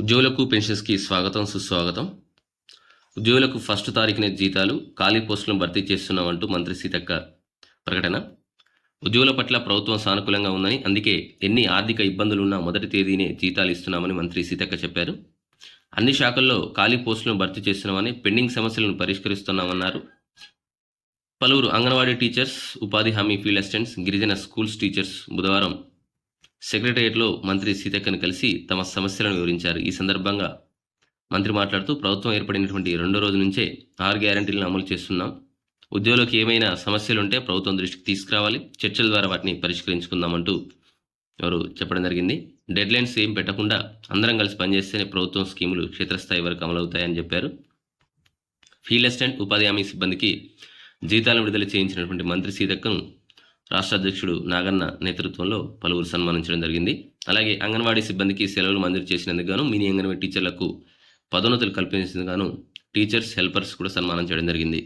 ఉద్యోగులకు పెన్షన్స్కి స్వాగతం సుస్వాగతం. ఉద్యోగులకు ఫస్ట్ తారీఖున జీతాలు ఖాళీ పోస్టులను భర్తీ చేస్తున్నామంటూ మంత్రి సీతక్క ప్రకటన. ఉద్యోగుల పట్ల ప్రభుత్వం సానుకూలంగా ఉందని అందుకే ఎన్ని ఆర్థిక ఇబ్బందులున్నా మొదటి తేదీనే జీతాలు ఇస్తున్నామని మంత్రి సీతక్క చెప్పారు. అన్ని శాఖల్లో ఖాళీ పోస్టులను భర్తీ చేస్తున్నామని పెండింగ్ సమస్యలను పరిష్కరిస్తున్నామన్నారు. పలువురు అంగన్వాడీ టీచర్స్ ఉపాధి హామీ ఫీల్డ్ అసిస్టెంట్స్ గిరిజన స్కూల్స్ టీచర్స్ బుధవారం సెక్రటరియట్లో మంత్రి సీతక్కను కలిసి తమ సమస్యలను వివరించారు. ఈ సందర్భంగా మంత్రి మాట్లాడుతూ ప్రభుత్వం ఏర్పడినటువంటి రెండో రోజు నుంచే ఆరు గ్యారంటీలను అమలు చేస్తున్నాం. ఉద్యోగులకు ఏమైనా సమస్యలు ఉంటే ప్రభుత్వం దృష్టికి తీసుకురావాలి. చర్చల ద్వారా వాటిని పరిష్కరించుకుందామంటూ వారు చెప్పడం జరిగింది. డెడ్ లైన్స్ ఏం పెట్టకుండా అందరం కలిసి పనిచేస్తేనే ప్రభుత్వం స్కీములు క్షేత్రస్థాయి వరకు అమలవుతాయని చెప్పారు. ఫీల్డ్ అసిస్టెంట్ ఉపాధి హామీ సిబ్బందికి జీతాలను విడుదల చేయించినటువంటి మంత్రి సీతక్కను రాష్ట్ర అధ్యక్షుడు నాగన్న నేతృత్వంలో పలువురు సన్మానించడం జరిగింది. అలాగే అంగన్వాడీ సిబ్బందికి సెలవులు మంజూరు చేసినందుకు గాను మినీ అంగన్వాడీ టీచర్లకు పదోన్నతులు కల్పించినందుకు గాను టీచర్స్ హెల్పర్స్ కూడా సన్మానం చేయడం జరిగింది.